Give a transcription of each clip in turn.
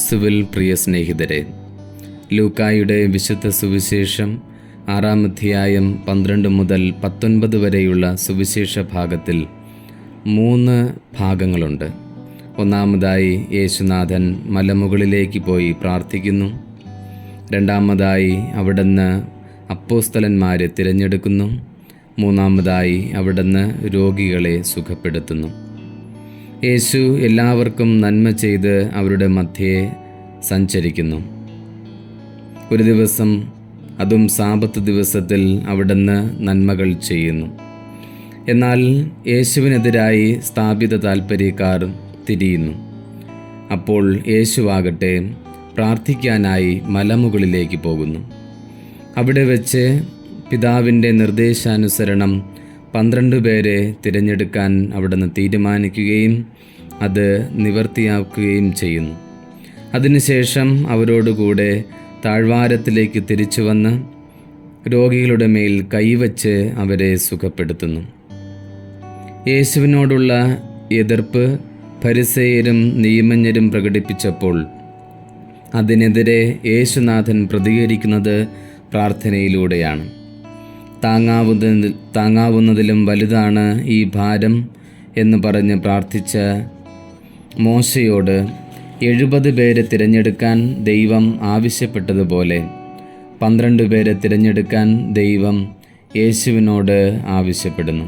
ക്രിസ്തുവിൽ പ്രിയ സ്നേഹിതരെ ലൂക്കായുടെ വിശുദ്ധ സുവിശേഷം ആറാം അധ്യായം പന്ത്രണ്ട് മുതൽ പത്തൊൻപത് വരെയുള്ള സുവിശേഷ ഭാഗത്തിൽ മൂന്ന് ഭാഗങ്ങളുണ്ട്. ഒന്നാമതായി യേശുനാഥൻ മലമുകളിലേക്ക് പോയി പ്രാർത്ഥിക്കുന്നു. രണ്ടാമതായി അവിടുന്ന് അപ്പോസ്തലന്മാരെ തിരഞ്ഞെടുക്കുന്നു. മൂന്നാമതായി അവിടുന്ന് രോഗികളെ സുഖപ്പെടുത്തുന്നു. യേശു എല്ലാവർക്കും നന്മ ചെയ്ത് അവരുടെ മധ്യേ സഞ്ചരിക്കുന്നു. ഒരു ദിവസം അതും സാപത്ത് ദിവസത്തിൽ അവിടുന്ന് നന്മകൾ ചെയ്യുന്നു. എന്നാൽ യേശുവിനെതിരായി സ്ഥാപിത താൽപ്പര്യക്കാർ തിരിയുന്നു. അപ്പോൾ യേശുവാകട്ടെ പ്രാർത്ഥിക്കാനായി മലമുകളിലേക്ക് പോകുന്നു. അവിടെ വെച്ച് പിതാവിന്റെ നിർദ്ദേശാനുസരണം പന്ത്രണ്ട് പേരെ തിരഞ്ഞെടുക്കാൻ അവിടുന്ന് തീരുമാനിക്കുകയും അത് നിവർത്തിയാക്കുകയും ചെയ്യുന്നു. അതിനുശേഷം അവരോടുകൂടെ താഴ്വാരത്തിലേക്ക് തിരിച്ചു വന്ന് രോഗികളുടെ മേൽ കൈവച്ച് അവരെ സുഖപ്പെടുത്തുന്നു. യേശുവിനോടുള്ള എതിർപ്പ് പരിസയരും നിയമജ്ഞരും പ്രകടിപ്പിച്ചപ്പോൾ അതിനെതിരെ യേശുനാഥൻ പ്രതികരിക്കുന്നത് പ്രാർത്ഥനയിലൂടെയാണ്. താങ്ങാവുന്ന താങ്ങാവുന്നതിലും വലുതാണ് ഈ ഭാരം എന്ന് പറഞ്ഞ് പ്രാർത്ഥിച്ച മോശയോട് എഴുപത് പേരെ തിരഞ്ഞെടുക്കാൻ ദൈവം ആവശ്യപ്പെട്ടതുപോലെ പന്ത്രണ്ട് പേരെ തിരഞ്ഞെടുക്കാൻ ദൈവം യേശുവിനോട് ആവശ്യപ്പെടുന്നു.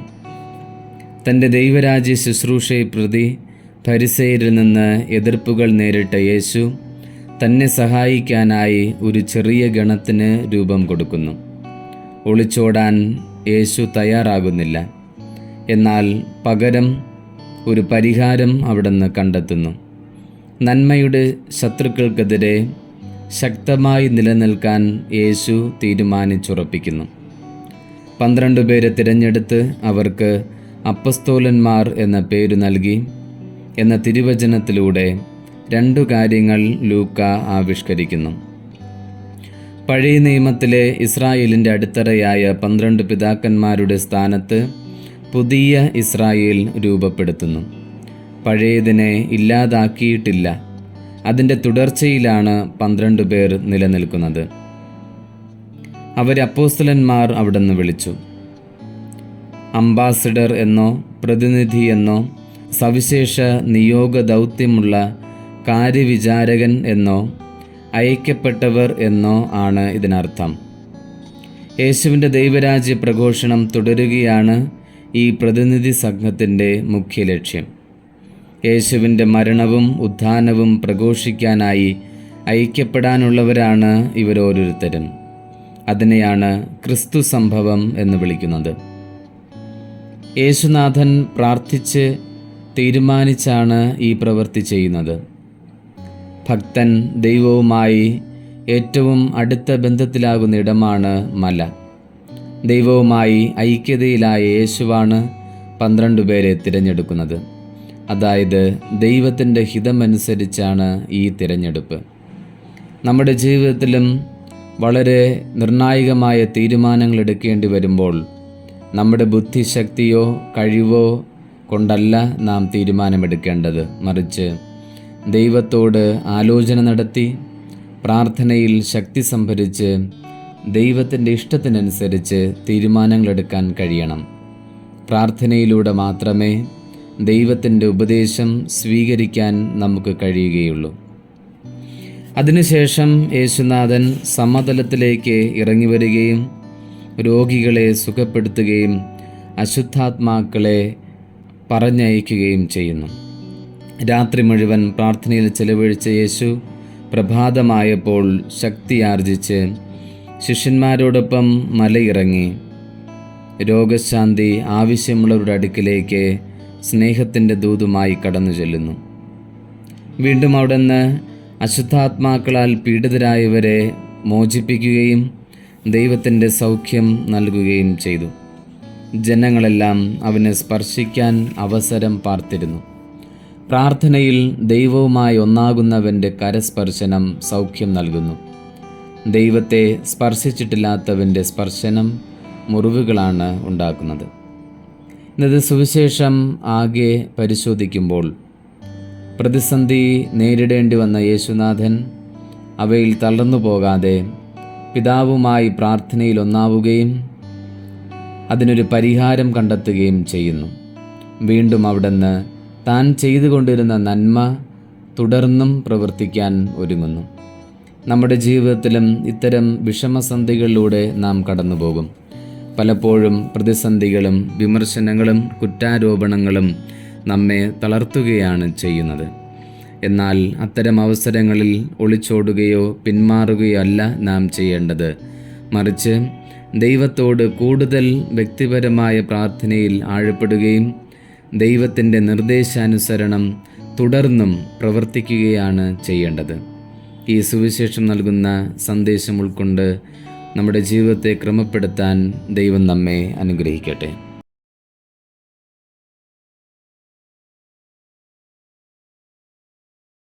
തന്റെ ദൈവരാജ്യ ശുശ്രൂഷയെ പ്രതി പരിസയിൽ നിന്ന് എതിർപ്പുകൾ നേരിട്ട യേശു തന്നെ സഹായിക്കാനായി ഒരു ചെറിയ ഗണത്തിന് രൂപം കൊടുക്കുന്നു. ഒളിച്ചോടാൻ യേശു തയ്യാറാകുന്നില്ല. എന്നാൽ പകരം ഒരു പരിഹാരം അവിടുന്ന് കണ്ടെത്തുന്നു. നന്മയുടെ ശത്രുക്കൾക്കെതിരെ ശക്തമായി നിലനിൽക്കാൻ യേശു തീരുമാനിച്ചുറപ്പിക്കുന്നു. പന്ത്രണ്ട് പേരെ തിരഞ്ഞെടുത്ത് അവർക്ക് അപ്പസ്തോലന്മാർ എന്ന പേര് നൽകി. എന്ന തിരുവചനത്തിലൂടെ രണ്ടു കാര്യങ്ങൾ ലൂക്ക ആവിഷ്കരിക്കുന്നു. പഴയ നിയമത്തിലെ ഇസ്രായേലിന്റെ അടിത്തറയായ പന്ത്രണ്ട് പിതാക്കന്മാരുടെ സ്ഥാനത്ത് പുതിയ ഇസ്രായേൽ രൂപപ്പെടുത്തുന്നു. പഴയതിനെ ഇല്ലാതാക്കിയിട്ടില്ല. അതിന്റെ തുടർച്ചയിലാണ് പന്ത്രണ്ട് പേർ നിലനിൽക്കുന്നത്. അവർ അപ്പോസ്തലന്മാർ അവിടുന്ന് വിളിച്ചു. അംബാസിഡർ എന്നോ പ്രതിനിധി എന്നോ സവിശേഷ നിയോഗ ദൗത്യമുള്ള കാര്യവിചാരകൻ എന്നോ അയക്കപ്പെട്ടവർ എന്നോ ആണ് ഇതിനർത്ഥം. യേശുവിന്റെ ദൈവരാജ്യ പ്രഘോഷണം തുടരുകയാണ് ഈ പ്രതിനിധി സംഘത്തിന്റെ മുഖ്യ ലക്ഷ്യം. യേശുവിന്റെ മരണവും ഉത്ഥാനവും പ്രഘോഷിക്കാനായി ഐക്യപ്പെടാനുള്ളവരാണ് ഇവരോരോരുത്തരും അതിനെയാണ് ക്രിസ്തു സംഭവം എന്ന് വിളിക്കുന്നത്. യേശുനാഥൻ പ്രാർത്ഥിച്ച് തീരുമാനിച്ചാണ് ഈ പ്രവൃത്തി ചെയ്യുന്നത്. ഭക്തൻ ദൈവവുമായി ഏറ്റവും അടുത്ത ബന്ധത്തിലാകുന്ന ഇടമാണ് മല. ദൈവവുമായി ഐക്യതയിലായ യേശുവാണ് പന്ത്രണ്ട് പേരെ തിരഞ്ഞെടുക്കുന്നത്. അതായത് ദൈവത്തിന്റെ ഹിതമനുസരിച്ചാണ് ഈ തിരഞ്ഞെടുപ്പ്. നമ്മുടെ ജീവിതത്തിലും വളരെ നിർണായകമായ തീരുമാനങ്ങൾ എടുക്കേണ്ടി വരുമ്പോൾ നമ്മുടെ ബുദ്ധിശക്തിയോ കഴിവോ കൊണ്ടല്ല നാം തീരുമാനമെടുക്കേണ്ടത്. മറിച്ച് ദൈവത്തോട് ആലോചന നടത്തി പ്രാർത്ഥനയിൽ ശക്തി സംഭരിച്ച് ദൈവത്തിന്റെ ഇഷ്ടത്തിനനുസരിച്ച് തീരുമാനങ്ങളെടുക്കാൻ കഴിയണം. പ്രാർത്ഥനയിലൂടെ മാത്രമേ ദൈവത്തിന്റെ ഉപദേശം സ്വീകരിക്കാൻ നമുക്ക് കഴിയുകയുള്ളൂ. അതിനുശേഷം യേശുനാഥൻ സമതലത്തിലേക്ക് ഇറങ്ങി വരികയും രോഗികളെ സുഖപ്പെടുത്തുകയും അശുദ്ധാത്മാക്കളെ പറഞ്ഞയക്കുകയും ചെയ്യുന്നു. രാത്രി മുഴുവൻ പ്രാർത്ഥനയിൽ ചെലവഴിച്ച യേശു പ്രഭാതമായപ്പോൾ ശക്തിയാർജിച്ച് ശിഷ്യന്മാരോടൊപ്പം മലയിറങ്ങി. രോഗശാന്തി ആവശ്യമുള്ളവരുടെ അടുക്കിലേക്ക് സ്നേഹത്തിന്റെ ദൂതുമായി കടന്നു ചെല്ലുന്നു. വീണ്ടും അവിടുന്ന് അശുദ്ധാത്മാക്കളാൽ പീഡിതരായവരെ മോചിപ്പിക്കുകയും ദൈവത്തിന്റെ സൗഖ്യം നൽകുകയും ചെയ്തു. ജനങ്ങളെല്ലാം അവനെ സ്പർശിക്കാൻ അവസരം പാർത്തിരുന്നു. പ്രാർത്ഥനയിൽ ദൈവവുമായി ഒന്നാകുന്നവന്റെ കരസ്പർശനം സൗഖ്യം നൽകുന്നു. ദൈവത്തെ സ്പർശിച്ചിട്ടില്ലാത്തവന്റെ സ്പർശനം മുറിവുകളാണ് ഉണ്ടാക്കുന്നത്. ഇന്നത് സുവിശേഷം ആകെ പരിശോധിക്കുമ്പോൾ പ്രതിസന്ധി നേരിടേണ്ടി വന്ന യേശുനാഥൻ അവയിൽ തളർന്നു പോകാതെ പിതാവുമായി പ്രാർത്ഥനയിൽ ഒന്നാവുകയും അതിനൊരു പരിഹാരം കണ്ടെത്തുകയും ചെയ്യുന്നു. വീണ്ടും അവിടുന്ന് താൻ ചെയ്തുകൊണ്ടിരുന്ന നന്മ തുടർന്നും പ്രവർത്തിക്കാൻ ഒരുങ്ങുന്നു. നമ്മുടെ ജീവിതത്തിലും ഇത്തരം വിഷമസന്ധികളിലൂടെ നാം കടന്നുപോകും. പലപ്പോഴും പ്രതിസന്ധികളും വിമർശനങ്ങളും കുറ്റാരോപണങ്ങളും നമ്മെ തളർത്തുകയാണ് ചെയ്യുന്നത്. എന്നാൽ അത്തരം അവസരങ്ങളിൽ ഒളിച്ചോടുകയോ പിന്മാറുകയോ അല്ല നാം ചെയ്യേണ്ടത്. മറിച്ച് ദൈവത്തോട് കൂടുതൽ വ്യക്തിപരമായ പ്രാർത്ഥനയിൽ ആഴപ്പെടുകയും ദൈവത്തിന്റെ നിർദ്ദേശാനുസരണം തുടർന്നും പ്രവർത്തിക്കുകയാണ് ചെയ്യേണ്ടത്. ഈ സുവിശേഷം നൽകുന്ന സന്ദേശം ഉൾക്കൊണ്ട് നമ്മുടെ ജീവിതത്തെ ക്രമപ്പെടുത്താൻ ദൈവം നമ്മെ അനുഗ്രഹിക്കട്ടെ.